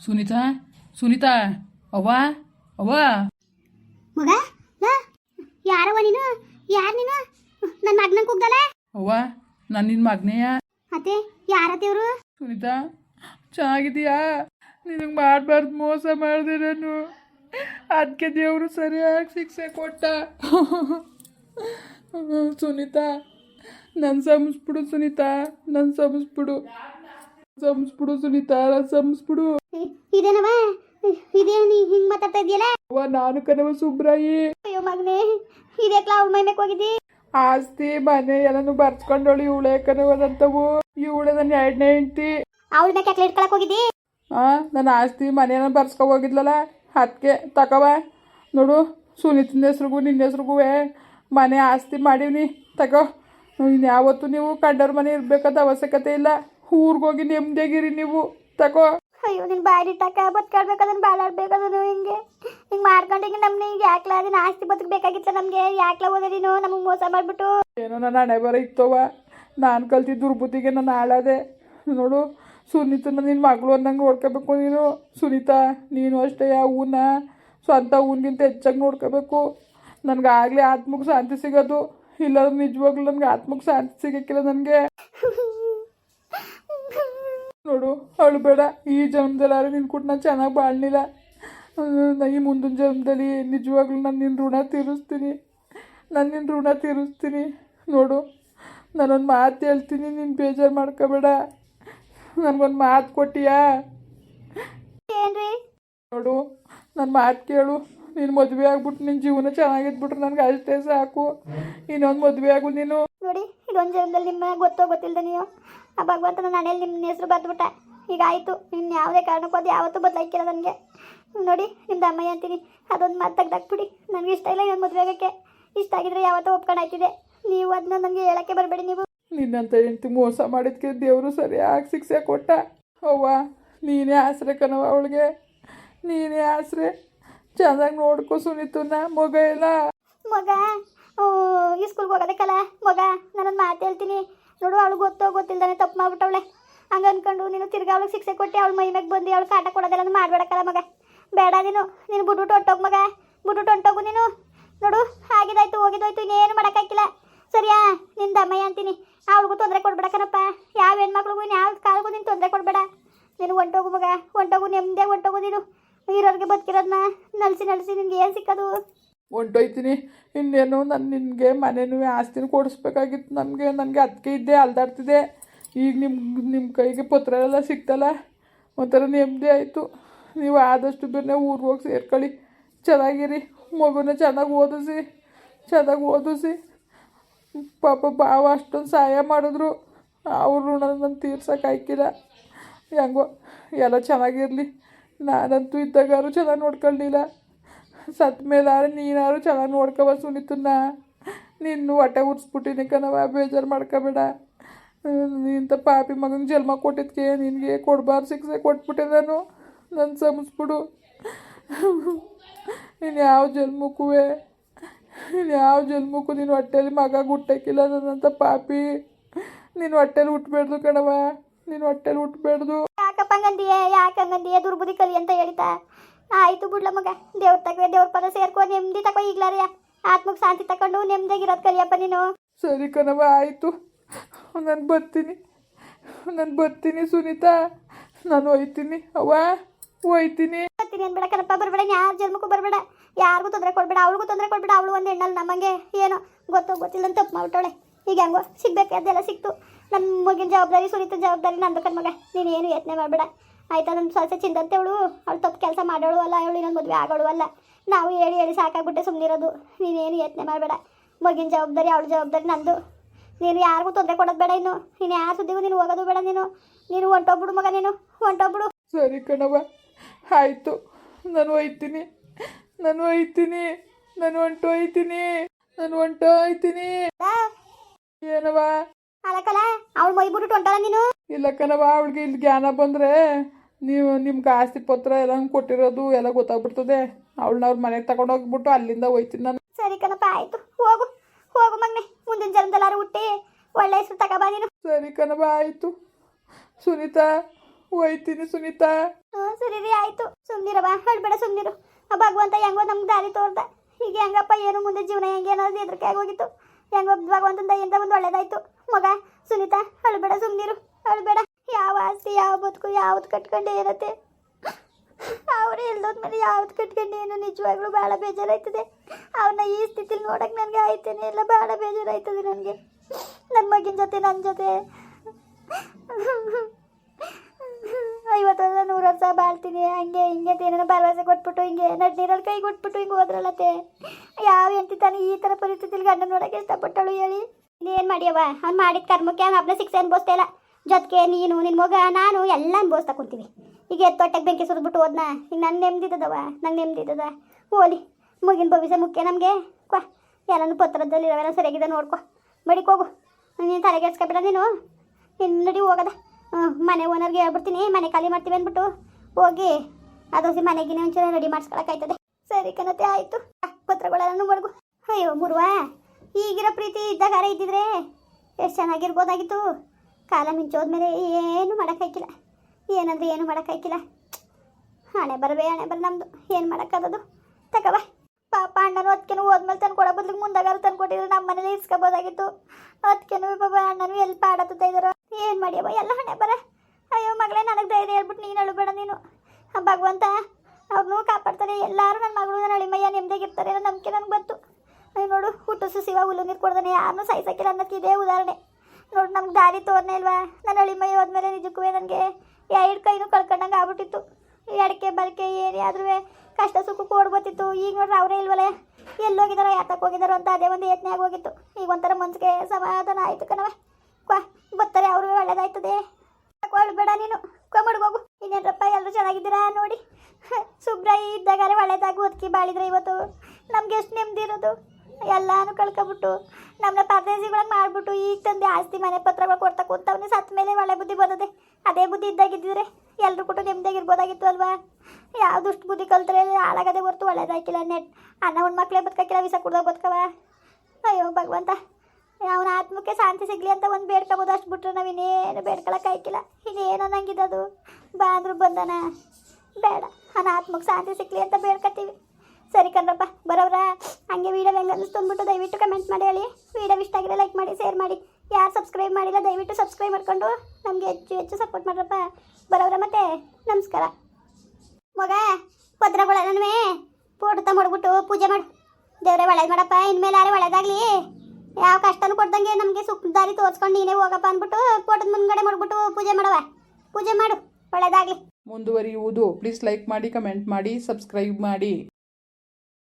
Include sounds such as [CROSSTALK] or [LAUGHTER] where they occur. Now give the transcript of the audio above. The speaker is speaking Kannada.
ಸುನೀತಾ ಸುನೀತಾ ಅವ್ವ ಅವ್ವ. ಮಗ ಯಾರವ ನೀನು? ಯಾರು ನೀನು? ನನ್ನ ಮಗನ ಕೂಗ್ದಲ್ಲ ಅವ್ವ ನನ್ನ ನಿನ್ನ ಮಗನೆಯ. ಅತ್ತೆ ಯಾರತ್ತೇವ್ರು ಸುನೀತಾ ಚೆನ್ನಾಗಿದೀಯಾ ನಿನಗೆ ಮಾಡಬಾರ್ದು ಮೋಸ ಮಾಡಿದೆ ನಾನು. ಅದಕ್ಕೆ ದೇವರು ಸರಿಯಾಗಿ ಶಿಕ್ಷೆ ಕೊಟ್ಟ. ಸುನೀತಾ ನನ್ನ ಸಂಸ್ಬಿಡು ಸುನೀತಾ ನನ್ನ ಸಂಸ್ಬಿಡು ಸಂಸ್ಬಿಡು ಸುನೀತಾ ನನ್ನ ಸಂಸ್ಬಿಡು ಇದೇನವ ಇ- ಇದೇ ನೀ ಹಿಂಗ್ ಮಾತಾಡ್ತಾ ಇದೆಯಲ್ಲ ಅವ್ವ ನಾನು ಕದವ ಸುಬ್ರಾಯಿ. ಅಯ್ಯೋ ಮಗನೇ ಇದೇಕ್ಲ ಅವ್ಳ ಮೈ ಮೇಕ್ ಹೋಗಿದ್ದಿ? ಆಸ್ತಿ ಮನೆ ಎಲ್ಲಾನು ಬರ್ಸ್ಕೊಂಡೋಳು ಇವಳೆ ಕನವದಂತವು ಇವಳೆ ನನ್ನ ಎರಡನೇ ಹೆಂಡತಿ. ಅವಳ ಮೇಲೆ ಇಟ್ಕೊಳಕ್ ಹೋಗಿದ್ದಿ? ಆ ನನ್ನ ಆಸ್ತಿ ಮನೆಯನ್ನ ಬರ್ಸ್ಕೊ ಹೋಗಿದ್ಲಲ್ಲ? ಹತ್ಕೆ ತಕವ ನೋಡು ಸುನೀತಿನ ಹೆಸ್ರಿಗೂ ನಿನ್ನ ಹೆಸ್ರಿಗೂ ಮನೆ ಆಸ್ತಿ ಮಾಡೀವ್ನಿ ತಗೋ ಇನ್ಯಾವತ್ತು ನೀವು ಕಂಡವ್ರ ಮನೆ ಇರ್ಬೇಕಾದ ಅವಶ್ಯಕತೆ ಇಲ್ಲ. ಊರಿಗೋಗಿ ನೆಮ್ಮದಿಯಾಗಿರಿ ನೀವು ತಗೋ ಅಯ್ಯೋ ನಿನ್ ಬಾಯಿ ಇಟ್ಟಾಕ ಬದುಕಾಡ್ಬೇಕದನ್ನ ಬಾಳಾಡ್ಬೇಕದನ್ನು ಹಿಂಗೆ. ಹಿಂಗ್ ಮಾಡ್ಕೊಂಡೀಗ ನಮ್ನ ಈಗ ಯಾಕ್ಲ ಅದನ್ನ ಆಸ್ತಿ ಬದುಕಬೇಕಾಗಿತ್ತ ನಮ್ಗೆ? ಯಾಕ್ಲ ಹೋದೆ ನೀನು? ನಮಗ್ ಮೋಸ ಮಾಡ್ಬಿಟ್ಟು. ಏನೋ ನನ್ನ ಹಣೆ ಬರ ಇತ್ತವ ನಾನು ಕಲ್ತಿದ್ದ ದುರ್ಬುದ್ಧಿಗೆ ನಾನು ಹಾಳಾದೆ ನೋಡು ಸುನೀತನ ನಿನ್ನ ಮಗಳು ಅನ್ನಂಗೆ ನೋಡ್ಕೋಬೇಕು ನೀನು. ಸುನೀತಾ ನೀನು ಅಷ್ಟೇ ಹೂನ ಸ್ವಂತ ಊನ್ಗಿಂತ ಹೆಚ್ಚಾಗಿ ನೋಡ್ಕೋಬೇಕು. ನನಗೆ ಆಗ್ಲೇ ಆತ್ಮಕ್ಕೆ ಶಾಂತಿ ಸಿಗೋದು. ಇಲ್ಲ ನಿಜವಾಗ್ಲೂ ನನಗೆ ಆತ್ಮಕ್ಕೆ ಶಾಂತಿ ಸಿಗಕ್ಕಿಲ್ಲ ನನಗೆ. [LAUGHS] ನೋಡು ಅವಳು ಬೇಡ. ಈ ಜನ್ಮದಲ್ಲಿ ನಿನ್ನ ಕೂಡ ನಾನು ಚೆನ್ನಾಗಿ ಬಾಳ್ನಿಲ್ಲ ನಾನು ಈ ಮುಂದಿನ ಜನ್ಮದಲ್ಲಿ ನಿಜವಾಗ್ಲೂ ನಾನು ನಿನ್ನ ಋಣ ತೀರಿಸ್ತೀನಿ. ನಾನು ನಿನ್ನ ಋಣ ತೀರಿಸ್ತೀನಿ. ನೋಡು ನಾನೊಂದು ಮಾತು ಹೇಳ್ತೀನಿ ನೀನು ಬೇಜಾರು ಮಾಡ್ಕೋಬೇಡ. ನನಗೊಂದು ಮಾತು ಕೊಟ್ಟಿಯಾ? ನೋಡು ನನ್ನ ಮಾತು ಕೇಳು. ನೀನು ಮದುವೆ ಆಗ್ಬಿಟ್ಟು ನಿನ್ನ ಜೀವನ ಚೆನ್ನಾಗಿದ್ಬಿಟ್ರೆ ನನಗೆ ಅಷ್ಟೇ ಸಾಕು. ಇನ್ನೊಂದು ಮದುವೆ ಆಗು ನೀನು. ನೋಡಿ ಇದೊಂದು ಜೀವನದಲ್ಲಿ ನಿಮ್ಮ ಗೊತ್ತೋ ಗೊತ್ತಿಲ್ಲದೆ ನೀವು? ಆ ಭಗವಂತ ನನ್ನ ಹಣೆಯಲ್ಲಿ ನಿಮ್ಮ ಹೆಸರು ಬರೆದ್ಬಿಟ್ಟ? ಈಗ ಆಯಿತು ಇನ್ನು ಯಾವುದೇ ಕಾರಣಕ್ಕೂ ಅದು ಯಾವತ್ತೂ ಬದಲಾಯ್ಕಿಲ್ಲ ನನಗೆ. ನೋಡಿ ನಿಮ್ದು ಅಮ್ಮಯ್ಯ ಅಂತೀನಿ. ಅದೊಂದು ಮಾತು ತೆಗ್ದಾಕ್ಬಿಡಿ ನನಗೆ ಇಷ್ಟ ಇಲ್ಲ ನನ್ನ ಮದುವೆ ಆಗೋಕ್ಕೆ. ಇಷ್ಟ ಆಗಿದ್ರೆ ಯಾವತ್ತೂ ಒಪ್ಕೊಂಡು ಆಯ್ತಿದೆ ನೀವು ಅದನ್ನ ನನಗೆ ಹೇಳೋಕ್ಕೆ ಬರಬೇಡಿ ನೀವು. ನಿನ್ನಂತ ಹೆಂಡ್ತಿ ಮೋಸ ಮಾಡಿದ್ಕೆ ದೇವರು ಸರಿಯಾಗಿ ಶಿಕ್ಷೆ ಕೊಟ್ಟ. ಅವ್ವ ನೀನೇ ಆಸರೆ ಕಣವ ಅವಳಿಗೆ. ನೀನೇ ಆಸರೆ. ಚೆನ್ನಾಗಿ ನೋಡ್ಕೊ ನಾ ಮಗ ಎಲ್ಲ. ಮಗ ಈ ಸ್ಕೂಲ್ಗೆ ಹೋಗೋದಕ್ಕಲ್ಲ ಮಗ, ನಾನೊಂದು ಮಾತು ಹೇಳ್ತೀನಿ. ನೋಡು ಅವಳು ಗೊತ್ತೋ ಗೊತ್ತಿಲ್ದಾನೆ ತಪ್ಪು ಮಾಡ್ಬಿಟ್ಟವಳೆ. ಹಂಗೆ ಅನ್ಕೊಂಡು ನೀನು ತಿರ್ಗಿ ಅವಳಿಗೆ ಶಿಕ್ಷೆ ಕೊಟ್ಟು ಅವಳು ಮೈ ಮ್ಯಾಗೆ ಬಂದು ಅವಳು ಕಾಟ ಕೊಡೋದೆಲ್ಲ ಮಾಡಬೇಡಕ್ಕಲ್ಲ ಮಗ. ಬೇಡ ನೀನು. ನೀನು ಬಿಟ್ಬಿಟ್ಟು ಹೊಂಟೋಗು ಮಗ. ಬಿಟ್ಬಿಟ್ಟು ಹೊಂಟೋಗು ನೀನು. ನೋಡು ಆಗಿದಾಯ್ತು ಹೋಗಿದೋಯ್ತು ಇನ್ನೇನು ಮಾಡೋಕ್ಕಾಗಿಲ್ಲ ಸರಿಯಾ? ನಿನ್ನ ಅಮ್ಮಯ್ಯ ಅಂತೀನಿ. ಅವಳಿಗೂ ತೊಂದರೆ ಕೊಡ್ಬೇಡಕ್ಕನಪ್ಪ ಯಾವ ಹೆಣ್ಮಕ್ಳಿಗೂ ಯಾವ ಕಾಲ್ಗೂ ನೀನು ತೊಂದರೆ ಕೊಡಬೇಡ. ನೀನು ಹೊಂಟೋಗು ಮಗ. ಹೊಂಟೋಗು ನೆಮ್ಮದಿಯಾಗಿ ಹೊಂಟೋಗು ನೀನು. ಇರೋರಿಗೆ ಬದುಕಿರೋದನ್ನ ನಲ್ಸಿ ನಲ್ಸಿ ನಿನ್ಗೆ ಏನು ಸಿಕ್ಕೋದು? ಹೊಂಟೋಯ್ತೀನಿ ಇನ್ನೇನು ನಾನು ನಿನಗೆ ಮನೆನೂ ಆಸ್ತಿನೂ ಕೊಡಿಸ್ಬೇಕಾಗಿತ್ತು ನಮಗೆ. ನನಗೆ ಅದಕ್ಕೆ ಇದ್ದೆ ಅಲ್ದಾಡ್ತಿದ್ದೆ ಈಗ ನಿಮ್ಮ ನಿಮ್ಮ ಕೈಗೆ ಪತ್ರ ಎಲ್ಲ ಸಿಗ್ತಲ್ಲ ಒಂಥರ ನೆಮ್ಮದಿ ಆಯಿತು. ನೀವು ಆದಷ್ಟು ಬೇರೆ ಊರಿಗೆ ಹೋಗಿ ಸೇರ್ಕೊಳ್ಳಿ. ಚೆನ್ನಾಗಿರಿ. ಮಗುನ ಚೆನ್ನಾಗಿ ಓದಿಸಿ. ಚೆನ್ನಾಗಿ ಓದಿಸಿ. ಪಾಪ ಭಾವ ಅಷ್ಟೊಂದು ಸಹಾಯ ಮಾಡಿದ್ರು. ಅವ್ರ ಋಣ ನಾನು ತೀರ್ಸೋಕ್ಕಾಯ್ಕಿಲ್ಲ ಹೆಂಗೋ, ಎಲ್ಲ ಚೆನ್ನಾಗಿರಲಿ. ನಾನಂತೂ ಇದ್ದಾಗಾರು ಚೆನ್ನಾಗಿ ನೋಡ್ಕೊಳ್ಳಿಲ್ಲ ಸತ್ ಮೇಲಾದ್ರೆ ನೀನಾರು ಚೆನ್ನಾಗಿ ನೋಡ್ಕೊಬ ಸುನಿತನ್ನ. ನಿನ್ನ ಹೊಟ್ಟೆ ಉರ್ಸ್ಬಿಟ್ಟಿನಿ ಕಣವ ಬೇಜಾರು ಮಾಡ್ಕೋಬೇಡ. ಇಂಥ ಪಾಪಿ ಮಗಂಗೆ ಜನ್ಮ ಕೊಟ್ಟಿದ್ಕೆ, ನಿನಗೆ ಕೊಡಬಾರ್ದು ಶಿಕ್ಷೆ ಕೊಟ್ಬಿಟ್ಟೆ ನಾನು. ನನ್ನ ಸಮಸ್ಬಿಡು. ನೀನು ಯಾವ ಜನ್ಮಕ್ಕೂ ನೀನು ಯಾವ ಜನ್ಮಕ್ಕೂ ನಿನ್ನ ಹೊಟ್ಟೆಲಿ ಮಗ ಹುಟ್ಟಕ್ಕಿಲ್ಲ ನನ್ನಂಥ ಪಾಪಿ. ನಿನ್ನ ಹೊಟ್ಟೆಲಿ ಹುಟ್ಟಬೇಡ್ದು ಕಣವ ನಿನ್ನ ಹೊಟ್ಟೆಲಿ ಹುಟ್ಟಬೇಡ್ದು ಯಾಕಪ್ಪ ಹಂಗಂದಿಯೇ, ಯಾಕೆ ದುರ್ಬುದ್ಧಿ ಕಲಿ ಅಂತ ಹೇಳಿತಾ ಆಯ್ತು ಬಿಡ್ಲ ಮಗ ದೇವ್ರ ತಗೋ ದೇವ್ರ ಪದ ಸೇರ್ಕೊ ನೆಮ್ಮದಿ ತಗೋ ಈಗ್ಲಾರಿಯ. ಆತ್ಮಕ್ಕೆ ಶಾಂತಿ ತಕೊಂಡು ನೆಮ್ಮದಿಯಾಗಿರೋದು ಕಲಿಯಪ್ಪ ನೀನು. ಸರಿ ಕಣವ ಆಯಿತು. ನಾನು ಬರ್ತೀನಿ. ನಾನು ಬರ್ತೀನಿ ಸುನೀತಾ. ನಾನು ಒಯ್ತೀನಿ ಅವ್ವ ಒಯ್ತೀನಿ ಬರ್ತೀನಿ ಅನ್ಬೇಡ ಕಣಪ್ಪ ಬರಬೇಡ. ಯಾರ ಜನ್ಮಕ್ಕೂ ಬರಬೇಡ. ಯಾರಿಗೂ ತೊಂದರೆ ಕೊಡಬೇಡ. ಅವಳಿಗೂ ತೊಂದರೆ ಕೊಡಬೇಡ. ಅವಳು ಒಂದು ಹೆಣ್ಣಲ್ಲಿ ನಮಗೆ ಏನೋ ಗೊತ್ತೋ ಗೊತ್ತಿಲ್ಲ ಅಂತ ತಪ್ಪು ಮಾಡ್ಬಿಟ್ಟವಳೆ. ಈಗ ಹೆಂಗೋ ಸಿಗ್ಬೇಕು ಅದೆಲ್ಲ ಸಿಕ್ತು. ನನ್ನ ಮಗಿನ ಜವಾಬ್ದಾರಿ ಸುನೀತ ಜವಾಬ್ದಾರಿ ನಂದು ಕಣ್ಮಗ ನೀನೇನು ಯತ್ನೆ ಮಾಡಬೇಡ. ಆಯ್ತಾ ನನ್ನ ಸ್ವಲ್ಪ ಚಿಂತಂತೆ ಅವಳು ಅವಳು ತಪ್ಪು ಕೆಲಸ ಮಾಡೋಳು ಅಲ್ಲ ಅವಳು ಇನ್ನೊಂದು ಮದುವೆ ಆಗೋಳು ಅಲ್ಲ. ನಾವು ಹೇಳಿ ಹೇಳಿ ಸಾಕಾಗ್ಬಿಟ್ಟೆ ಸುಮ್ಮನಿರೋದು ನೀನೇನು ಯತ್ನೆ ಮಾಡಬೇಡ. ಮಗಿನ ಜವಾಬ್ದಾರಿ ಅವಳ ಜವಾಬ್ದಾರಿ ನಂದು. ನೀನು ಯಾರಿಗೂ ತೊಂದರೆ ಕೊಡೋದು ಬೇಡ ಇನ್ನು. ನೀನು ಯಾರು ಸುದ್ದಿಗೂ ನೀನು ಹೋಗೋದು ಬೇಡ ನೀನು. ನೀನು ಹೊಂಟೋಗ್ಬಿಡು ಮಗ ನೀನು. ಹೊಂಟೋಗ್ಬಿಡು. ಸರಿ ಕಣವ ಆಯಿತು. ನಾನು ಒಯ್ತೀನಿ ನಾನು ಒಯ್ತೀನಿ ನಾನು ಹೊಂಟು ಒಯ್ತೀನಿ ನಾನು ಹೊಂಟು ಒಯ್ತೀನಿ ಏನವ ಅಲಕಲ್ಲ ಅವಳು ಮೈ ಬಿಟ್ಟು ಹೊಂಟಲ್ಲ ನೀನು? ಇಲ್ಲ ಕಣವ ಅವಳಿಗೆ ಇಲ್ಲಿ ಜ್ಞಾನ ಬಂದರೆ ನೀವು ನಿಮ್ಗೆ ಆಸ್ತಿ ಪತ್ರ ಎಲ್ಲ ಕೊಟ್ಟಿರೋದು ಎಲ್ಲ ಗೊತ್ತಾಗ್ಬಿಡ್ತದೆ. ಅವಳನ್ನ ಅವ್ರ ಮನೆಗೆ ತಗೊಂಡೋಗ್ಬಿಟ್ಟು ಅಲ್ಲಿಂದ ಹೋಯ್ತೀನಿ ನಾನು. ಸರಿ ಕಣಪ್ಪ ಆಯ್ತು. ಹೋಗು. ಹೋಗು ಮಗ್ನೆ. ಮುಂದಿನ ಜನ್ಮದಲ್ಲಾರು ಹುಟ್ಟಿ ಒಳ್ಳೆ ಹೆಸರು ತಗೋಬ ನೀನು. ಸರಿ ಕಣಪ್ಪ ಆಯಿತು. ಸುನೀತಾ ಹೋಯ್ತೀನಿ ಸುನೀತಾ. ಹ್ಞೂ ಸರಿ ರೀ ಆಯ್ತು. ಸುಮ್ನಿರವ ಹೇಳ್ಬೇಡ ಸುಮ್ನಿರು. ಆ ಭಗವಂತ ಹೆಂಗೋ ನಮ್ಗೆ ದಾರಿ ತೋರ್ದ. ಈಗ ಹೆಂಗಪ್ಪ ಏನು ಮುಂದೆ ಜೀವನ ಹೆಂಗೆ ಅನ್ನೋದು ಹೆದರಿಕೆ ಆಗೋಗಿತ್ತು. ಹೆಂಗೋ ಭಗವಂತನ ದಯಿಂದ ಒಂದು ಒಳ್ಳೇದಾಯ್ತು. ಮಗ ಸುನೀತಾ ಹೇಳ್ಬೇಡ ಸುಮ್ನಿರು. ಹೇಳ್ಬೇಡ ಯಾವ ಆಸ್ತಿ, ಯಾವ ಬದುಕು, ಯಾವ್ದು ಕಟ್ಕೊಂಡೇ ಏನತ್ತೆ ಅವ್ರು ಇಲ್ದೋದ್ಮೇಲೆ ಯಾವ್ದು ಕಟ್ಕೊಂಡು ಏನು? ನಿಜವಾಗ್ಲೂ ಭಾಳ ಬೇಜಾರಾಯ್ತದೆ. ಅವನ್ನ ಈ ಸ್ಥಿತಿಲಿ ನೋಡಕ್ಕೆ ನನಗೆ ಆಯ್ತೇನೆ ಇಲ್ಲ, ಭಾಳ ಬೇಜಾರಾಯ್ತದೆ ನನಗೆ. ನನ್ನ ಮಗಿನ ಜೊತೆ ನನ್ನ ಜೊತೆ. ಐವತ್ತು ವರ್ಷ ನೂರು ವರ್ಷ ಬಾಳ್ತೀನಿ. ಹಂಗೆ, ಹಿಂಗೆ ಅಂತ ಏನೇನೋ ಭರವಸೆ ಕೊಟ್ಬಿಟ್ಟು, ಹಿಂಗೆ ನಡ್ ನೀರಲ್ಲಿ ಕೈ ಕೊಟ್ಬಿಟ್ಟು ಹಿಂಗೆ ಹೋದ್ರಲ್ಲತ್ತೆ ಯಾವ ಹೆಂಡತಿ ತಾನೆ ಈ ಥರ ಪರಿಸ್ಥಿತಿಲಿ ಗಂಡ ನೋಡೋಕೆ ಇಷ್ಟಪಟ್ಟಳು ಹೇಳಿ? ಏನು ಮಾಡ್ಯವ ಅವ್ನು ಮಾಡಿದ ಕರ್ಮಕ್ಕೆ ಅವ್ನು ಶಿಕ್ಷೆ ಅನ್ಬೋಸ್ತಾ ಇಲ್ಲ. ಜೊತೆಗೆ ನೀನು ನಿನ್ನ ಮಗ, ನಾನು ಎಲ್ಲ ಅನ್ಬೋಸ್ತಾ ಕುಂತೀವಿ. ಈಗ ಎತ್ತೊಟ್ಟೆಗೆ ಬೆಂಕಿ ಸುರಿದ್ಬಿಟ್ಟು ಹೋದ್ನ, ಈಗ ನನ್ನ ನೆಮ್ಮದಿದ್ದದವ ನಂಗೆ ನೆಮ್ಮದಿದ್ದದ ಹೋಲಿ, ಮಗಿನ ಭವಿಷ್ಯ ಮುಖ್ಯ ನಮಗೆ. ಕ್ವಾ, ಎಲ್ಲನೂ ಪತ್ರದಲ್ಲಿ ಇರೋವೆಲ್ಲ ಸರಿಯಾಗಿದೆ ನೋಡ್ಕೊ. ಮಡಿಕ್ ಹೋಗು. ನೀನು ತಲೆಗೆಡ್ಸ್ಕೊಬಿಡ ನೀನು. ಇನ್ನು ನಡಿ ಹೋಗದ. ಮನೆ ಓನರ್ಗೆ ಹೇಳ್ಬಿಡ್ತೀನಿ, ಮನೆ ಖಾಲಿ ಮಾಡ್ತೀವಿ ಅಂದ್ಬಿಟ್ಟು ಹೋಗಿ. ಅದೋಸಿ ಮನೆಗಿನ ಒಂಚೂರು ರೆಡಿ ಮಾಡಿಸ್ಕೊಳಕ್ಕಾಯ್ತದೆ. ಸರಿ ಕನತೆ ಆಯಿತು. ಪತ್ರಗಳೆಲ್ಲನೂ ಮಡಗು. ಅಯ್ಯೋ, ಮುರುವ, ಈಗಿರೋ ಪ್ರೀತಿ ಇದ್ದಾಗಾರ ಇದ್ದಿದ್ರೆ ಎಷ್ಟು ಚೆನ್ನಾಗಿರ್ಬೋದಾಗಿತ್ತು. ಕಾಲ ಮಿಂಚೋದ್ಮೇಲೆ ಏನು ಮಾಡೋಕ್ಕಾಯ್ಕಿಲ್ಲ ಏನಂದ್ರೆ ಏನು ಮಾಡೋಕ್ಕಾಯ್ಕಿಲ್ಲ ಹಣೆ ಬರಬೇ ಹಣೆ ಬರ ನಮ್ಮದು ಏನು ಮಾಡೋಕ್ಕಾಗೋದು ತಗವ ಪಾಪ ಅಣ್ಣನೂ ಅದಕ್ಕೇನು ಹೋದ್ಮೇಲೆ ತಂದು ಕೊಡೋ ಬದಲಿಗೆ ಮುಂದಾಗಾರು ತಂದು ಕೊಟ್ಟಿದ್ರೆ ನಮ್ಮ ಮನೇಲಿ ಇಸ್ಕೋಬೋದಾಗಿತ್ತು. ಅದಕ್ಕೇನು ಪಾಪ ಅಣ್ಣನು ಎಲ್ಲಿ ಪಾಡತ್ತ ಇದ್ದಾರೋ ಏನು ಮಾಡ್ಯವ ಎಲ್ಲ ಹಣೆ ಬರ. ಅಯ್ಯೋ ಮಗಳೇ, ನನಗೆ ಧೈರ್ಯ ಹೇಳ್ಬಿಟ್ಟು ನೀನು ಅಳುಬೇಡ ನೀನು. ಭಗವಂತ ಅವ್ರನ್ನೂ ಕಾಪಾಡ್ತಾರೆ ಎಲ್ಲರೂ ನನ್ನ ಮಗಳು ನನ್ನ ಅಳಿಮಯ್ಯ ನೆಮ್ಮದಿಗಿರ್ತಾರೆ ಅನ್ನೋ ನಂಬಿಕೆ ನನಗೆ ಬಂತು. ನೋಡು, ಹುಟ್ಟು ಸುಸಿವ ಹುಲ್ಲು ನೀರು ಕೊಡ್ದಾನೆ. ಯಾರನ್ನೂ ಸಾಯಿಸಕ್ಕಿಲ್ಲ ಅನ್ನೋಕ್ಕಿದೆ ಉದಾಹರಣೆ. ನೋಡು ನಮ್ಗೆ ದಾರಿ ತೋರ್ನೇ ಇಲ್ವಾ? ನನ್ನ ಮೈ ಹೋದ್ಮೇಲೆ ನಿಜಕ್ಕೂ ನನಗೆ ಎರಡು ಕೈನೂ ಕಳ್ಕೊಂಡಂಗೆ ಆಗ್ಬಿಟ್ಟಿತ್ತು. ಎಡಕೆ ಬಲಕೆ ಏನೇ ಆದ್ರೂ ಕಷ್ಟ ಸುಖ ಕೊಡ್ಬೋತಿತ್ತು ಈಗ ನೋಡ್ರಿ ಅವರೇ ಇಲ್ವಲ್ಲ ಎಲ್ಲೋಗಿದಾರೋ ಯಾತಕ್ಕೆ ಹೋಗಿದಾರೋ ಅಂತ ಅದೇ ಒಂದು ಯತ್ನೆ ಆಗೋಗಿತ್ತು ಈಗ ಒಂಥರ ಮನ್ಸಿಗೆ ಸಮಾಧಾನ ಆಯ್ತು ಕಣವ ಕ್ವಾ ಬರ್ತಾರೆ ಅವರು ಒಳ್ಳೇದಾಯ್ತದೆ. ಬೇಡ ನೀನು. ಹೋಗು. ಇನ್ನೇನಪ್ಪ ಎಲ್ಲರೂ ಚೆನ್ನಾಗಿದ್ದೀರಾ? ನೋಡಿ. [LAUGHS] ಸುಬ್ರಾಯಿ ಇದ್ದಾಗಾರೆ, ಒಳ್ಳೇದಾಗಿ ಒದಕಿ ಬಾಳಿದ್ರೆ ಇವತ್ತು. ನಮ್ಗೆ ಎಷ್ಟು ನೆಮ್ಮದಿ ಇರೋದು? ಎಲ್ಲಾನು ಕಳ್ಕೊಬಿಟ್ಟು ನಮ್ಮನ್ನ ಪರದೇಸಿಗಳಾಗಿ ಮಾಡ್ಬಿಟ್ಟು ಈಗ ತಂದೆ ಆಸ್ತಿ ಮನೆ ಪತ್ರಗಳು ಕೊಡ್ತಾ ಕೂತವನೇ ಸತ್ತ ಮೇಲೆ ಒಳ್ಳೆ ಬುದ್ಧಿ ಬರೋದೆ. ಅದೇ ಬುದ್ಧಿ ಇದ್ದಾಗಿದ್ದಿದ್ರೆ ಎಲ್ಲರೂ ಕೊಟ್ಟು ನೆಮ್ಮದಿಯಾಗಿರ್ಬೋದಾಗಿತ್ತು ಅಲ್ವಾ? ಯಾವ ದುಷ್ಟು ಬುದ್ಧಿ ಕಲ್ತ್ರೆ ಹಾಳಾಗದೆ ಹೊರ್ತು ಒಳ್ಳೇದಾಯ್ಕಿಲ್ಲ ನೆಟ್. ಅನ್ನ ಒಂದು ಮಕ್ಕಳೇ ಬದುಕಕ್ಕಿಲ್ಲ, ವಿಷ ಕುಡ್ದಾಗ ಬದುಕವ? ಅಯ್ಯೋ ಭಗವಂತ, ಅವನ ಆತ್ಮಕ್ಕೆ ಶಾಂತಿ ಸಿಗ್ಲಿ ಅಂತ ಒಂದು ಬೇಡ್ಕೋಬೋದು, ಅಷ್ಟು ಬಿಟ್ರೆ ನಾವು ಇನ್ನೇನು ಬೇಡ್ಕೊಳಕ್ಕಾಯ್ಕಿಲ್ಲ ಇನ್ನೇನೋ ನಂಗಿದದು ಬಾ ಅಂದ್ರೂ ಬಂದನ ಬೇಡ, ಅವನ ಆತ್ಮಕ್ಕೆ ಶಾಂತಿ ಸಿಗ್ಲಿ ಅಂತ ಬೇಡ್ಕೊತೀವಿ. ಸರಿ ಕಣ್ರಪ್ಪ, ಬರೋವ್ರ. ಹಂಗೆ ವೀಡಿಯೋ ಹೆಂಗೆ ಅನ್ನಿಸ್ತು ಅಂದ್ಬಿಟ್ಟು ದಯವಿಟ್ಟು ಕಮೆಂಟ್ ಮಾಡಿ ಹೇಳಿ. ವೀಡಿಯೋ ಇಷ್ಟ ಆಗಿರೋ ಲೈಕ್ ಮಾಡಿ ಶೇರ್ ಮಾಡಿ. ಯಾರು ಸಬ್ಸ್ಕ್ರೈಬ್ ಮಾಡಿಲ್ಲ, ದಯವಿಟ್ಟು ಸಬ್ಸ್ಕ್ರೈಬ್ ಮಾಡ್ಕೊಂಡು ನಮಗೆ ಹೆಚ್ಚು ಹೆಚ್ಚು ಸಪೋರ್ಟ್ ಮಾಡ್ರಪ್ಪ. ಬರೋರ ಮತ್ತೆ, ನಮಸ್ಕಾರ. ಮಗ ಭದ್ರಗಳ ನನ್ವೇ. ಫೋಟೋ ತಗೊಂಡ್ಬಿಟ್ಟು ಪೂಜೆ ಮಾಡು. ದೇವ್ರೆ, ಒಳ್ಳೇದು ಮಾಡಪ್ಪ. ಇನ್ಮೇಲೆ ಯಾರೇ ಒಳ್ಳೇದಾಗಲಿ. ಯಾವ ಕಷ್ಟನೂ ಕೊಡ್ದಂಗೆ ನಮಗೆ ಸುಖ ದಾರಿ ತೋರಿಸ್ಕೊಂಡು ನೀನೇ ಹೋಗಪ್ಪ ಅಂದ್ಬಿಟ್ಟು ಫೋಟೋದ ಮುಂದ್ಗಡೆ ಮಾಡ್ಬಿಟ್ಟು ಪೂಜೆ ಮಾಡವ ಪೂಜೆ ಮಾಡು. ಒಳ್ಳೇದಾಗಲಿ. ಮುಂದುವರಿಯುವುದು. ಪ್ಲೀಸ್ ಲೈಕ್ ಮಾಡಿ ಕಮೆಂಟ್ ಮಾಡಿ ಸಬ್ಸ್ಕ್ರೈಬ್ ಮಾಡಿ.